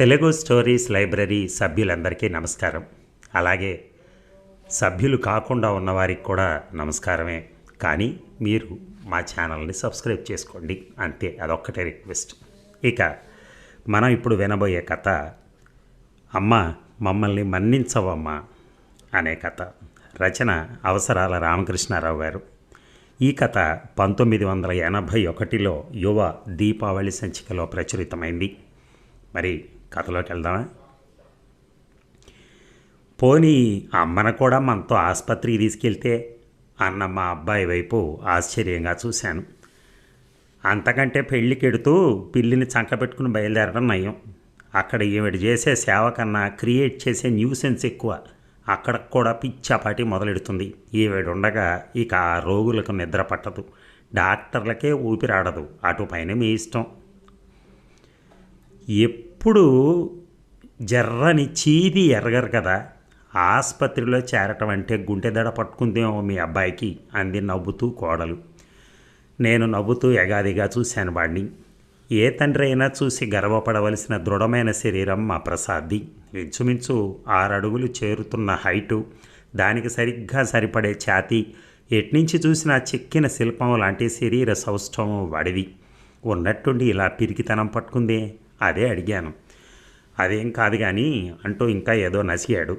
Telugu stories library సభ్యులందరికీ నమస్కారం. అలాగే సభ్యులు కాకుండా ఉన్నవారికి కూడా నమస్కారమే. కానీ మీరు మా ఛానల్ని సబ్స్క్రైబ్ చేసుకోండి. అంతే అదొక్కటే రిక్వెస్ట్. ఇక మనం ఇప్పుడు వినబోయే కథ అమ్మ మమ్మల్ని మన్నించవమ్మా అనే కథ. రచన అవసరాల రామకృష్ణారావు గారు. ఈ కథ పంతొమ్మిది వందల ఎనభై ఒకటిలో యువ దీపావళి సంచికలో ప్రచురితమైంది. మరి కథలోకి వెళ్దామా? పోనీ అమ్మను కూడా మనతో ఆసుపత్రికి తీసుకెళ్తే అన్న మా అబ్బాయి వైపు ఆశ్చర్యంగా చూశాను. అంతకంటే పెళ్ళికెడుతూ పిల్లిని చంకబెట్టుకుని బయలుదేరడం నయం. అక్కడ ఈవిడ చేసే సేవ కన్నా క్రియేట్ చేసే న్యూసెన్స్ ఎక్కువ. అక్కడ కూడా పిచ్చాపాటి మొదలెడుతుంది. ఈవిడ ఉండగా ఇక ఆ రోగులకు నిద్ర పట్టదు. డాక్టర్లకే ఊపిరాడదు. అటు పైన మీ ఇష్టం. ఎప్పుడు జర్రని చీది ఎరగరు కదా. ఆసుపత్రిలో చేరటం అంటే గుంటె దడ పట్టుకుందేమో మీ అబ్బాయికి అంది నవ్వుతూ కోడలు. నేను నవ్వుతూ ఎగాదిగా చూశాను వాడిని ఏ తండ్రి అయినా చూసి గర్వపడవలసిన దృఢమైన శరీరం మా ప్రసాద్ది. ఇంచుమించు ఆరడుగులు చేరుతున్న హైటు దానికి సరిగ్గా సరిపడే ఛాతీ ఎట్నుంచి చూసినా చెక్కిన శిల్పం లాంటి శరీర సౌష్ఠవం వాడిది. ఉన్నట్టుండి ఇలా పిరికితనం పట్టుకుందే అదే అడిగాను. అదేం కాదు కానీ అంటూ ఇంకా ఏదో నసిగాడు.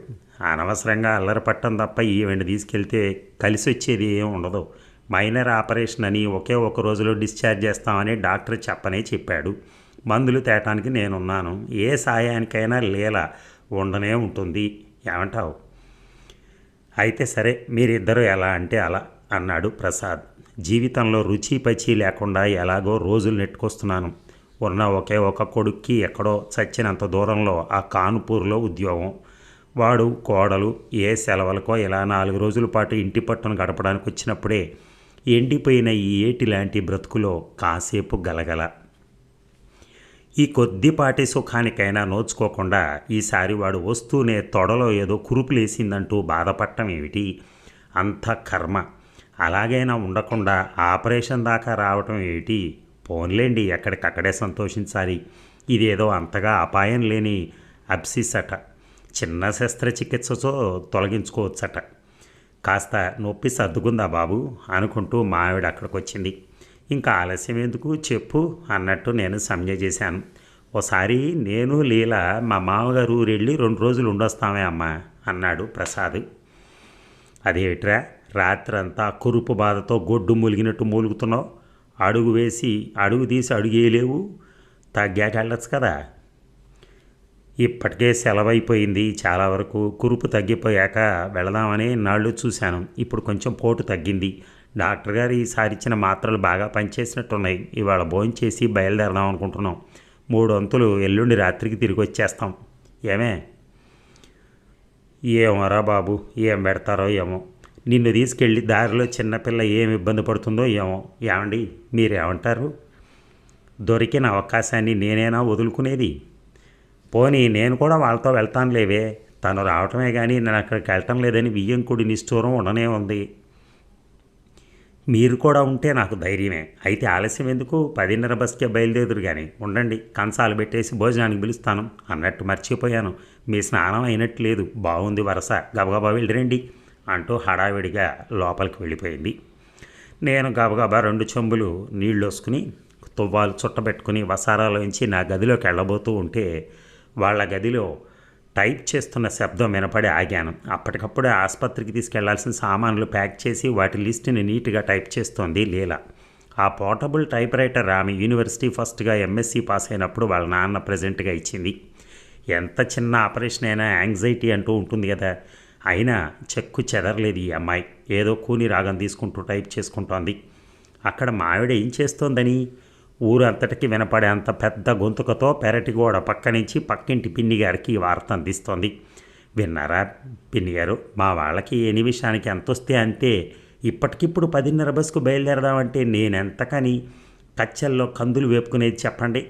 అనవసరంగా అల్లరపట్టం తప్ప ఈవెంట్ తీసుకెళ్తే కలిసి వచ్చేది ఏం ఉండదు. మైనర్ ఆపరేషన్ అని ఒకే ఒక రోజులో డిశ్చార్జ్ చేస్తామని డాక్టర్ చెప్పనే చెప్పాడు. మందులు తేటానికి నేనున్నాను. ఏ సాయానికైనా లీల ఉండనే ఉంటుంది. ఏమంటావు? అయితే సరే మీరిద్దరూ ఎలా అంటే అలా అన్నాడు ప్రసాద్. జీవితంలో రుచి పచి లేకుండా ఎలాగో రోజులు నెట్టుకొస్తున్నాను. ఉన్న ఒకే ఒక కొడుక్కి ఎక్కడో చచ్చినంత దూరంలో ఆ కానుపూర్లో ఉద్యోగం. వాడు కోడలు ఏ సెలవులకో ఇలా నాలుగు రోజుల పాటు ఇంటి పట్టును గడపడానికి వచ్చినప్పుడే ఎండిపోయిన ఈ ఏటి లాంటి బ్రతుకులో కాసేపు గలగల. ఈ కొద్దిపాటి సుఖానికైనా నోచుకోకుండా ఈసారి వాడు వస్తూనే తొడలో ఏదో కురుపులేసిందంటూ బాధపడటం ఏమిటి? అంత కర్మ. అలాగైనా ఉండకుండా ఆపరేషన్ దాకా రావటం ఏమిటి? పోన్లేండి ఎక్కడికక్కడే సంతోషించాలి. ఇదేదో అంతగా అపాయం లేని అబ్సిస్ అట చిన్న శస్త్రచికిత్సతో తొలగించుకోవచ్చట. కాస్త నొప్పి సర్దుకుందా బాబు? అనుకుంటూ మా ఆవిడ అక్కడికి వచ్చింది ఇంకా ఆలస్యం ఎందుకు? చెప్పు అన్నట్టు నేను సంజయ్ చేశాను. ఓసారి నేను లీల మా మామగారు ఊరెళ్ళి రెండు రోజులు ఉండొస్తామే అమ్మా అన్నాడు ప్రసాద్. అదేట్రా? రాత్రంతా కురుపు బాధతో గొడ్డు మూలిగినట్టు మూలుగుతున్నావు? అడుగు వేసి అడుగు తీసి అడుగేయలేవు తగ్గాక వెళ్ళొచ్చు కదా. ఇప్పటికే సెలవైపోయింది. చాలా వరకు కురుపు తగ్గిపోయాక వెళదామని నాళ్ళు చూశాను. ఇప్పుడు కొంచెం పోటు తగ్గింది. డాక్టర్ గారు ఈసారి ఇచ్చిన మాత్రలు బాగా పనిచేసినట్టున్నాయి. ఇవాళ భోంచేసి బయలుదేరదాం అనుకుంటున్నాం. మూడు వంతులు ఎల్లుండి రాత్రికి తిరిగి వచ్చేస్తాం. ఏమే? ఏమోరా బాబు ఏం పెడతారో ఏమో. నిన్ను తీసుకెళ్ళి దారిలో చిన్నపిల్ల ఏం ఇబ్బంది పడుతుందో ఏమో. ఏమండి? మీరేమంటారు? దొరికిన అవకాశాన్ని నేనేనా వదులుకునేది? పోనీ నేను కూడా వాళ్ళతో వెళ్తాను లేవే తను రావటమే కానీ నేను అక్కడికి వెళ్ళటం లేదని బియ్యంకుడి నిష్ఠూరం ఉండనే ఉంది. మీరు కూడా ఉంటే నాకు ధైర్యమే. అయితే ఆలస్యం ఎందుకు? పదిన్నర బస్కే బయలుదేరుదురు కానీ ఉండండి కంచాలు పెట్టేసి భోజనానికి పిలుస్తాను. అన్నట్టు మర్చిపోయాను. మీ స్నానం అయినట్టు లేదు. బాగుంది వరస. గబగబా వెళ్ళిరండి. అంటూ హడావిడిగా లోపలికి వెళ్ళిపోయింది. నేను గబగబా రెండు చెంబులు నీళ్ళు వసుకుని తువ్వాలు చుట్టబెట్టుకుని వసారాలోంచి నా గదిలోకి వెళ్ళబోతూ ఉంటే వాళ్ళ గదిలో టైప్ చేస్తున్న శబ్దం వినపడి ఆగాను. అప్పటికప్పుడే ఆసుపత్రికి తీసుకెళ్ళాల్సిన సామాన్లు ప్యాక్ చేసి వాటి లిస్టుని నీట్గా టైప్ చేస్తోంది లీల. ఆ పోర్టబుల్ టైప్ రైటర్ ఆమె యూనివర్సిటీ ఫస్ట్గా ఎంఎస్సి పాస్ అయినప్పుడు వాళ్ళ నాన్న ప్రజెంట్గా ఇచ్చింది. ఎంత చిన్న ఆపరేషన్ అయినా యాంగ్జైటీ అంటూ ఉంటుంది కదా. అయినా చెక్కు చెదరలేదు ఈ అమ్మాయి. ఏదో కూని రాగం తీసుకుంటూ టైప్ చేసుకుంటోంది. అక్కడ మావిడ ఏం చేస్తోందని? ఊరు అంతటికి వినపడే అంత పెద్ద గొంతుకతో పెరటి గోడ పక్క నుంచి పక్కింటి పిన్ని గారికి వార్త అందిస్తోంది. విన్నారా పిన్ని గారు మా వాళ్ళకి ఏ నిమిషానికి ఎంత వస్తే అంతే. ఇప్పటికిప్పుడు పదిన్నర బస్సుకు బయలుదేరదామంటే నేనెంతకని? కచ్చల్లో కందులు వేపుకునేది చెప్పండి.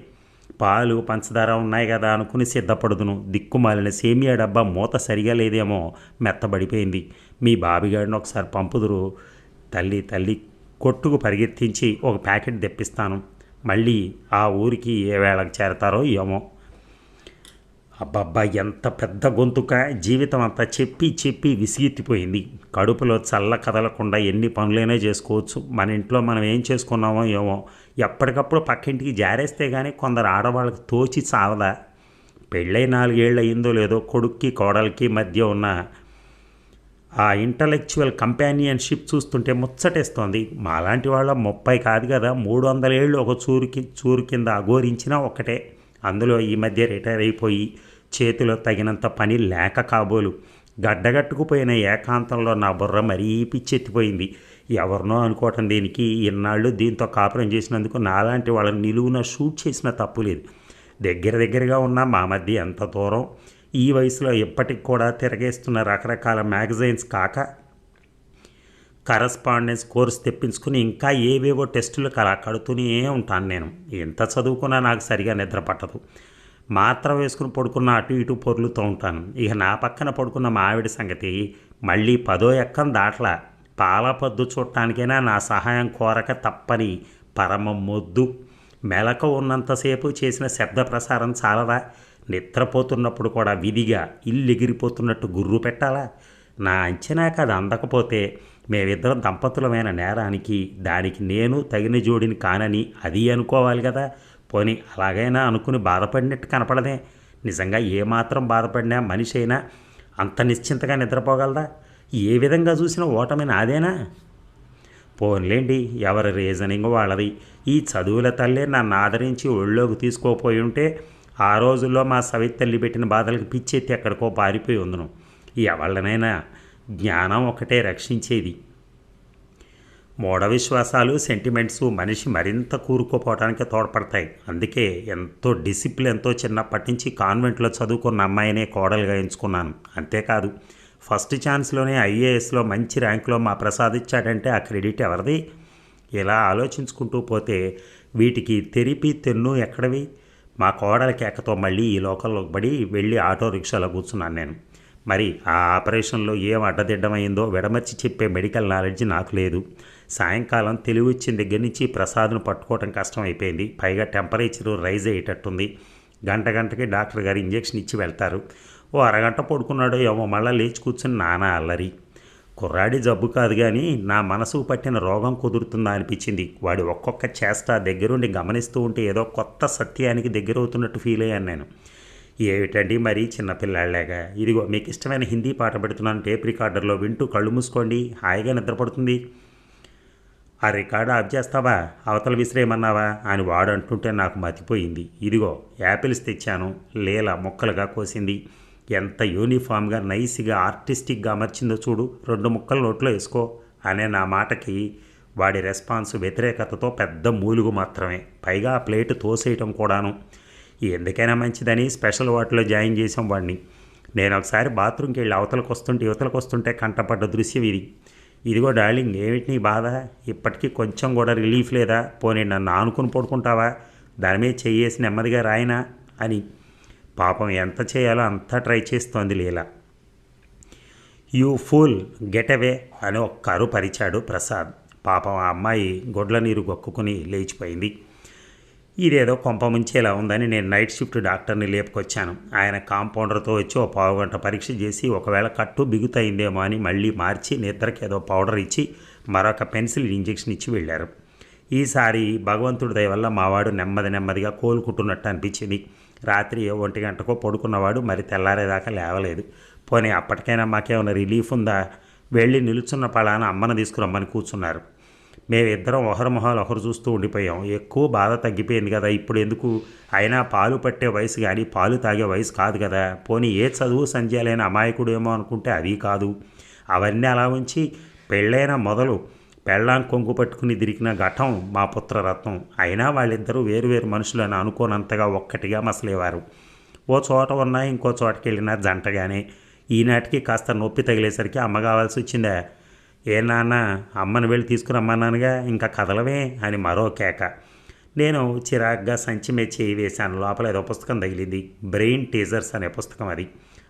పాలు పంచదార ఉన్నాయి కదా అనుకుని సిద్ధపడుదును. దిక్కుమాలిన సేమియా డబ్బా మూత సరిగా లేదేమో మెత్తబడిపోయింది. మీ బాబిగాడిని ఒకసారి పంపుదురు. తల్లి తల్లి కొట్టుకు పరిగెత్తించి ఒక ప్యాకెట్ తెప్పిస్తాను. మళ్ళీ ఆ ఊరికి ఏ వేళకు చేరతారో ఏమో. అబ్బబ్బా ఎంత పెద్ద గొంతుక. జీవితం అంతా చెప్పి చెప్పి విసిగెత్తిపోయింది. కడుపులో చల్ల కదలకుండా ఎన్ని పనులైనా చేసుకోవచ్చు. మన ఇంట్లో మనం ఏం చేసుకున్నామో ఏమో. ఎప్పటికప్పుడు పక్కింటికి జారేస్తే కానీ కొందరు ఆడవాళ్ళకి తోచి చావదా? పెళ్ళై నాలుగేళ్ళు అయిందో లేదో కొడుక్కి కోడలికి మధ్య ఉన్న ఆ ఇంటలెక్చువల్ కంపానియన్షిప్ చూస్తుంటే ముచ్చటేస్తోంది. మాలాంటి వాళ్ళ ముప్పై కాదు కదా మూడు వందల ఏళ్ళు ఒక చూరుకి చూరు కింద అఘోరించినా ఒకటే అందులో ఈ మధ్య రిటైర్ అయిపోయి చేతిలో తగినంత పని లేక కాబోలు. గడ్డగట్టుకుపోయిన ఏకాంతంలో నా బుర్ర మరీ పిచ్చెత్తిపోయింది. ఎవరినో అనుకోవటం దీనికి. ఇన్నాళ్ళు దీంతో కాపురం చేసినందుకు నాలాంటి వాళ్ళని నిలువున షూట్ చేసిన తప్పు లేదు. దగ్గర దగ్గరగా ఉన్న మా మధ్య ఎంత దూరం? ఈ వయసులో ఇప్పటికి కూడా తిరగేస్తున్న రకరకాల మ్యాగజైన్స్ కాక కరస్పాండెన్స్ కోర్స్ తెప్పించుకుని ఇంకా ఏవేవో టెస్టులకు అలా కడుతూనే ఉంటాను నేను. ఎంత చదువుకున్నా నాకు సరిగా నిద్ర పట్టదు. మాత్ర వేసుకుని పడుకున్న అటు ఇటు పొర్లుతూ ఉంటాను. ఇక నా పక్కన పడుకున్న మా ఆవిడ సంగతి మళ్ళీ పదో ఎక్కం దాట్లా. పాలపద్దు చూడటానికైనా నా సహాయం కోరక తప్పని పరమ మొద్దు. మెలక ఉన్నంతసేపు చేసిన శబ్ద ప్రసారం చాలదా? నిద్రపోతున్నప్పుడు కూడా విధిగా ఇల్లు ఎగిరిపోతున్నట్టు గుర్రు పెట్టాలా? నా అంచనాక అది అందకపోతే మేమిద్దరం దంపతులమైన నేరానికి దానికి నేను తగిన జోడిని కానని అది అనుకోవాలి కదా? పోనీ అలాగైనా అనుకుని బాధపడినట్టు కనపడదే. నిజంగా ఏమాత్రం బాధపడినా మనిషి అయినా అంత నిశ్చింతగా నిద్రపోగలదా? ఏ విధంగా చూసినా ఓటమి నాదేనా పోన్లేండి ఎవరి రీజనింగ్ వాళ్ళది. ఈ చదువుల తల్లే నన్ను ఆదరించి ఒళ్ళోకి తీసుకోపోయి ఉంటే ఆ రోజుల్లో మా సవితల్లి పెట్టిన బాధలకు పిచ్చెత్తి ఎక్కడికో పారిపోయి ఉందను. ఎవళ్ళనైనా జ్ఞానం ఒకటే రక్షించేది. మూఢ విశ్వాసాలు సెంటిమెంట్స్ మనిషి మరింత కూరుకుపోవడానికి తోడ్పడతాయి. అందుకే ఎంతో డిసిప్లిన్తో చిన్నప్పటి నుంచి కాన్వెంట్లో చదువుకున్న అమ్మాయినే కోడలుగా ఎంచుకున్నాను. అంతేకాదు ఫస్ట్ ఛాన్స్లోనే ఐఏఎస్లో మంచి ర్యాంకులో మా ప్రసాద్ ఇచ్చాడంటే ఆ క్రెడిట్ ఎవరిది? ఇలా ఆలోచించుకుంటూ పోతే వీటికి తెరిపి తెన్ను ఎక్కడవి? మా కోడల కేకతో మళ్ళీ ఈ లోకల్లోకి పడి వెళ్ళి ఆటో రిక్షాలో కూర్చున్నాను నేను. మరి ఆ ఆపరేషన్లో ఏం అడ్డదిడ్డమైందో విడమర్చి చెప్పే మెడికల్ నాలెడ్జ్ నాకు లేదు. సాయంకాలం తెలివి వచ్చిన దగ్గర నుంచి ప్రసాద్ను పట్టుకోవటం కష్టం అయిపోయింది. పైగా టెంపరేచర్ రైజ్ అయ్యేటట్టుంది. గంట గంటకి డాక్టర్ గారు ఇంజెక్షన్ ఇచ్చి వెళ్తారు. ఓ అరగంట పడుకున్నాడు ఏమో మళ్ళీ లేచి కూర్చుని నానా అల్లరి. కుర్రాడి జబ్బు కాదు కానీ నా మనసు పట్టిన రోగం కుదురుతుందా అనిపించింది. వాడి ఒక్కొక్క చేష్ట దగ్గరుండి గమనిస్తూ ఉంటే ఏదో కొత్త సత్యానికి దగ్గరవుతున్నట్టు ఫీల్ అయ్యాను నేను. ఏమిటండి మరీ చిన్నపిల్లాళ్ళగా ఇదిగో మీకు ఇష్టమైన హిందీ పాట పెడుతున్నాను టేప్ రికార్డర్లో వింటూ కళ్ళు మూసుకోండి హాయిగా నిద్రపడుతుంది ఆ రికార్డు ఆఫ్ చేస్తావా? అవతల విసిరేయమన్నావా? అని వాడు అంటుంటే నాకు మతిపోయింది. ఇదిగో యాపిల్స్ తెచ్చాను లేల ముక్కలుగా కోసింది. ఎంత యూనిఫామ్గా నైస్గా ఆర్టిస్టిక్గా అమర్చిందో చూడు. రెండు ముక్కలు నోట్లో వేసుకో అనే నా మాటకి వాడి రెస్పాన్స్ వ్యతిరేకతతో పెద్ద మూలుగు మాత్రమే. పైగా ఆ ప్లేట్ తోసేయటం కూడాను. ఎందుకైనా మంచిదని స్పెషల్ వాటిలో జాయిన్ చేసాం వాడిని నేను ఒకసారి బాత్రూమ్కి వెళ్ళి అవతలకు వస్తుంటే యువతలకు వస్తుంటే కంటపడ్డ దృశ్యం ఇది. ఇదిగో డార్లింగ్ ఏమిటి నీ బాధ? ఇప్పటికీ కొంచెం కూడా రిలీఫ్ లేదా? పోనీ నన్ను ఆనుకుని పడుకుంటావా? దాని మీద చెయ్యేసి నెమ్మదిగా రాయినా అని. పాపం ఎంత చేయాలో అంతా ట్రై చేస్తోంది Leela. You fool get away అని ఒక్కరు పరిచాడు ప్రసాద్. పాపం ఆ అమ్మాయి గొడ్ల నీరు గొక్కుని లేచిపోయింది. ఇదేదో కొంప ముంచేలా ఉందని నేను నైట్ షిఫ్ట్ డాక్టర్ని లేపుకొచ్చాను. ఆయన కాంపౌండర్తో వచ్చి ఓ పావు గంట పరీక్ష చేసి ఒకవేళ కట్టు బిగుతయిందేమో అని మళ్ళీ మార్చి నిద్రకి ఏదో పౌడర్ ఇచ్చి మరొక పెన్సిల్ ఇంజెక్షన్ ఇచ్చి వెళ్ళారు. ఈసారి భగవంతుడి దయ వల్ల మావాడు నెమ్మది నెమ్మదిగా కోలుకుంటున్నట్టు అనిపించింది. రాత్రి ఒంటి గంటకో పడుకున్నవాడు మరి తెల్లారేదాకా లేవలేదు. పోనీ అప్పటికైనా మాకేమైనా రిలీఫ్ ఉందా? వెళ్ళి నిలుచున్న పలాన అమ్మను తీసుకురమ్మని కూర్చున్నారు. మేమిద్దరం ఒకరి మొహాలు ఒకరు చూస్తూ ఉండిపోయాం. ఎక్కువ బాధ తగ్గిపోయింది కదా ఇప్పుడు ఎందుకు? అయినా పాలు పట్టే వయసు కానీ పాలు తాగే వయసు కాదు కదా. పోనీ ఏ చదువు సంధ్యాలైన అమాయకుడు ఏమో అనుకుంటే అది కాదు. అవన్నీ అలా ఉంచి పెళ్ళైన మొదలు పెళ్ళాం కొంగు పట్టుకుని దిరికిన ఘటం మా పుత్రరత్నం. అయినా వాళ్ళిద్దరూ వేరువేరు మనుషులని అనుకోనంతగా ఒక్కటిగా మసలేవారు. ఓ చోట ఉన్నా ఇంకో చోటకి వెళ్ళిన జంటగానే ఈనాటికి కాస్త నొప్పి తగిలేసరికి అమ్మ కావాల్సి వచ్చిందా? ఏ నాన్న అమ్మని వెళ్ళి తీసుకురమ్మన్నానుగా ఇంకా కదలవే అని మరో కేక. నేను చిరాగ్గా సంచి మీద చేయి వేశాను. లోపల ఏదో పుస్తకం తగిలింది. బ్రెయిన్ టీజర్స్ అనే పుస్తకం అది.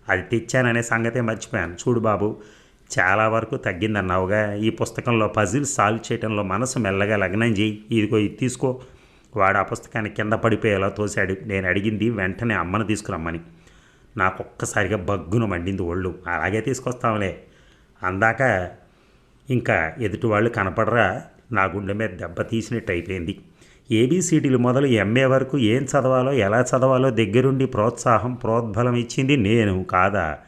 అది తెచ్చాననే సంగతే మర్చిపోయాను. చూడు బాబు చాలా వరకు తగ్గిందన్నావుగా. ఈ పుస్తకంలో పజిల్ సాల్వ్ చేయడంలో మనసు మెల్లగా లగ్నం చేయి. ఇదిగో ఇది తీసుకో. వాడు ఆ పుస్తకాన్ని కింద పడిపోయేలా తోశాడు. నేను అడిగింది వెంటనే అమ్మను తీసుకురమ్మని. నాకు ఒక్కసారిగా బగ్గున మండింది ఒళ్ళు. అలాగే తీసుకొస్తాంలే. అందాక ఇంకా ఎదుటి వాళ్ళు కనపడరా? నా గుండె మీద దెబ్బ తీసినట్టు అయిపోయింది. ఏబీసీడీలు మొదలు ఎంఏ వరకు ఏం చదవాలో ఎలా చదవాలో దగ్గరుండి ప్రోత్సాహం ప్రోద్బలం ఇచ్చింది నేను కాదా?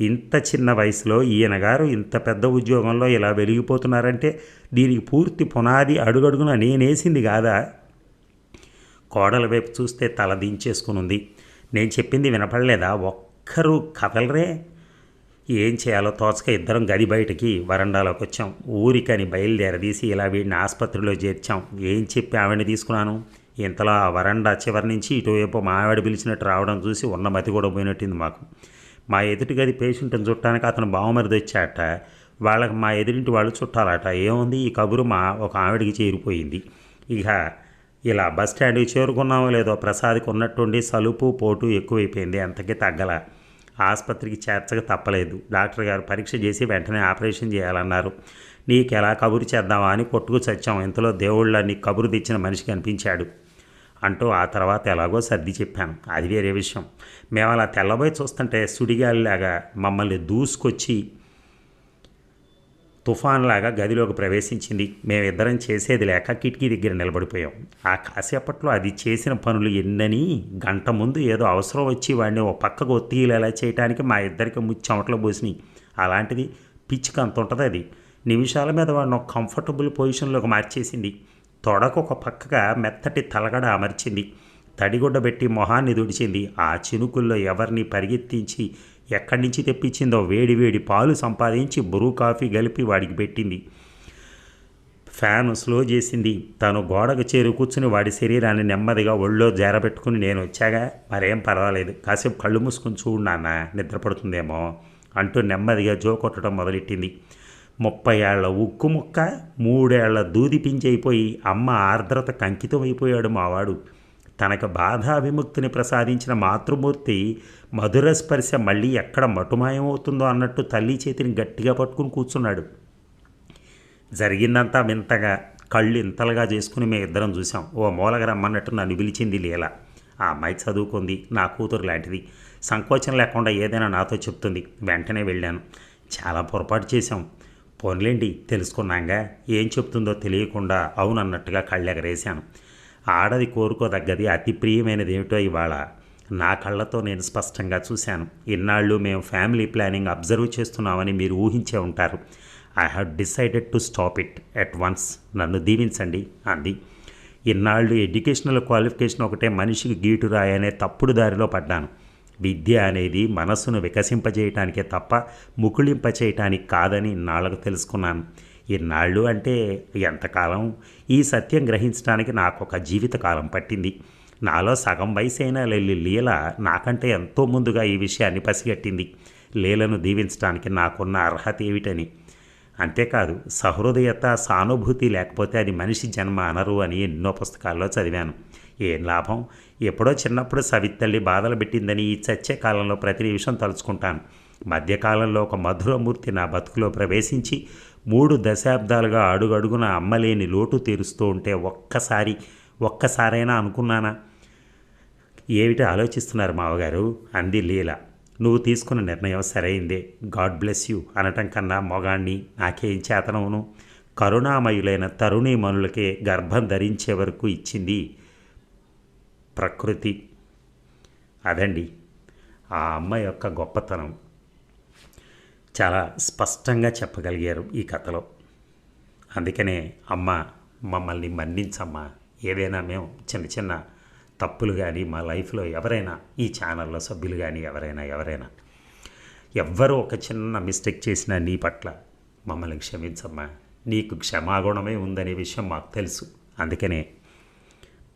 ఇంత చిన్న వయసులో ఈయన గారు ఇంత పెద్ద ఉద్యోగంలో ఇలా వెలిగిపోతున్నారంటే దీనికి పూర్తి పునాది అడుగడుగున నేనేసింది కాదా? కోడల వైపు చూస్తే తల దించేసుకుని ఉంది నేను చెప్పింది వినపడలేదా? ఒక్కరు కదలరే. ఏం చేయాలో తోచక ఇద్దరం గది బయటికి వరండాలోకి వచ్చాం. ఊరికని బయలుదేరదీసి ఇలా వీడిని ఆసుపత్రిలో చేర్చాం. ఏం చెప్పి ఆవిడని తీసుకున్నాను? ఇంతలో ఆ వరండా చివరి నుంచి ఇటువైపు మా ఆవిడ పిలిచినట్టు రావడం చూసి ఉన్న మతి కూడా పోయినట్టుంది మాకు. మా ఎదుటి గది పేషెంట్ని చుట్టానికి అతను బావమరిది వచ్చాట వాళ్ళకి మా ఎదురింటి వాళ్ళు చుట్టాలట. ఏముంది? ఈ కబురు మా ఒక ఆవిడకి చేరిపోయింది. ఇక ఇలా బస్ స్టాండ్కి చేరుకున్నామో లేదో ప్రసాద్కి ఉన్నట్టుండి సలుపు పోటు ఎక్కువైపోయింది. అంతకీ తగ్గల. ఆసుపత్రికి చేర్చక తప్పలేదు. డాక్టర్ గారు పరీక్ష చేసి వెంటనే ఆపరేషన్ చేయాలన్నారు. నీకు ఎలా కబురు చేద్దామా అని కొట్టుకు చచ్చాం. ఇంతలో దేవుళ్ళ నీ కబురు తెచ్చిన మనిషి కనిపించాడు అంటూ ఆ తర్వాత ఎలాగో సర్ది చెప్పాను. అది వేరే విషయం. మేము అలా తెల్లబోయి చూస్తుంటే సుడిగాలిలాగా మమ్మల్ని దూసుకొచ్చి తుఫాన్లాగా గదిలోకి ప్రవేశించింది. మేమిద్దరం చేసేది లేక కిటికీ దగ్గర నిలబడిపోయాం. ఆ కాసేపట్లో అది చేసిన పనులు ఎన్నని గంట ముందు ఏదో అవసరం వచ్చి వాడిని ఓ పక్కకు ఒత్తిలేలా చేయడానికి మా ఇద్దరికి ముచ్చమట్లో పోసినాయి. అలాంటిది పిచ్చికి అంత ఉంటుంది అది. నిమిషాల మీద వాడిని ఒక కంఫర్టబుల్ పొజిషన్లోకి మార్చేసింది. తొడకు ఒక పక్కగా మెత్తటి తలగడ అమర్చింది. తడిగుడ్డ పెట్టి మొహాన్ని దుడిచింది ఆ చినుకుల్లో ఎవరిని పరిగెత్తించి ఎక్కడి నుంచి తెప్పించిందో వేడి వేడి పాలు సంపాదించి బ్రూ కాఫీ కలిపి వాడికి పెట్టింది. ఫ్యాన్ స్లో చేసింది. తను గోడకు చేరు కూర్చుని వాడి శరీరాన్ని నెమ్మదిగా ఒళ్ళో జారబెట్టుకుని నేను వచ్చాగా. మరేం పర్వాలేదు. కాసేపు కళ్ళు మూసుకుని చూడు నాన్న నిద్రపడుతుందేమో అంటూ నెమ్మదిగా జో కొట్టడం మొదలెట్టింది. ముప్పై ఏళ్ళ ఉక్కు ముక్క మూడేళ్ళ దూది పింజైపోయి అమ్మ ఆర్ద్రత కంకితమైపోయాడు మావాడు. తనకు బాధా విముక్తిని ప్రసాదించిన మాతృమూర్తి మధుర స్పర్శ మళ్ళీ ఎక్కడ మటుమాయమవుతుందో అన్నట్టు తల్లి చేతిని గట్టిగా పట్టుకుని కూర్చున్నాడు. జరిగిందంతా వింతగా కళ్ళు ఇంతలుగా చేసుకుని మేము ఇద్దరం చూసాం ఓ మూలగ రమ్మన్నట్టు నన్ను పిలిచింది లీల. ఆ అమ్మాయి చదువుకుంది నా కూతురు లాంటిది. సంకోచం లేకుండా ఏదైనా నాతో చెప్తుంది. వెంటనే వెళ్ళాను. చాలా పొరపాటు చేశాం. పోన్లేండి తెలుసుకున్నాగా. ఏం చెప్తుందో తెలియకుండా అవునన్నట్టుగా కళ్ళెగరేశాను. ఆడది కోరుకోదగ్గది అతి ప్రియమైనది ఏమిటో ఇవాళ? నా కళ్ళతో నేను స్పష్టంగా చూశాను. ఇన్నాళ్ళు మేము ఫ్యామిలీ ప్లానింగ్ అబ్జర్వ్ చేస్తున్నామని మీరు ఊహించే ఉంటారు. I have decided to stop it at once. నన్ను దీవించండి అంది. ఇన్నాళ్ళు ఎడ్యుకేషనల్ క్వాలిఫికేషన్ ఒకటే మనిషికి గీటు రాయనే తప్పుడు దారిలో పడ్డాను. విద్య అనేది మనస్సును వికసింపజేయటానికే తప్ప ముకుళింపచేయటానికి కాదని నాళ్ళకు తెలుసుకున్నాను. ఇన్నాళ్ళు అంటే ఎంతకాలం? ఈ సత్యం గ్రహించడానికి నాకు ఒక జీవితకాలం పట్టింది. నాలో సగం వయసైన లెల్లి లీల నాకంటే ఎంతో ముందుగా ఈ విషయాన్ని పసిగట్టింది. లీలను దీవించడానికి నాకున్న అర్హత ఏమిటని? అంతేకాదు సహృదయత సానుభూతి లేకపోతే అది మనిషి జన్మ అనరు అని ఎన్నో పుస్తకాల్లో చదివాను. ఏం లాభం? ఎప్పుడో చిన్నప్పుడు సవితల్లి బాధలు పెట్టిందని ఈ చచ్చే కాలంలో ప్రతి నిమిషం తలుచుకుంటాను. మధ్యకాలంలో ఒక మధురమూర్తి నా బతుకులో ప్రవేశించి మూడు దశాబ్దాలుగా అడుగడుగున అమ్మలేని లోటు తీరుస్తూ ఉంటే ఒక్కసారి ఒక్కసారైనా అనుకున్నానా? ఏమిటి ఆలోచిస్తున్నారు మావగారు? అంది లీల. నువ్వు తీసుకున్న నిర్ణయం సరైందే. గాడ్ బ్లెస్ యూ అనటం కన్నా మొగాణ్ణి నాకేం చేతనవును. కరుణామయులైన తరుణీమణులకే గర్భం ధరించే వరకు ఇచ్చింది ప్రకృతి. అదండి ఆ అమ్మ యొక్క గొప్పతనం. చాలా స్పష్టంగా చెప్పగలిగారు ఈ కథలో. అందుకనే అమ్మ మమ్మల్ని మన్నించమ్మా. ఏదైనా మేము చిన్న చిన్న తప్పులు కానీ మా లైఫ్లో ఎవరైనా ఈ ఛానల్లో సభ్యులు కానీ ఎవరైనా ఎవరైనా ఎవ్వరూ ఒక చిన్న మిస్టేక్ చేసినా నీ పట్ల మమ్మల్ని క్షమించమ్మా. నీకు క్షమాగుణమే ఉందనే విషయం మాకు తెలుసు. అందుకనే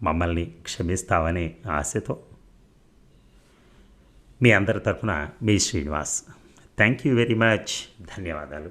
మమ్మల్ని క్షమిస్తావనే ఆశతో మీ అందరి తరఫున మీ Srinivas. Thank you very much ధన్యవాదాలు.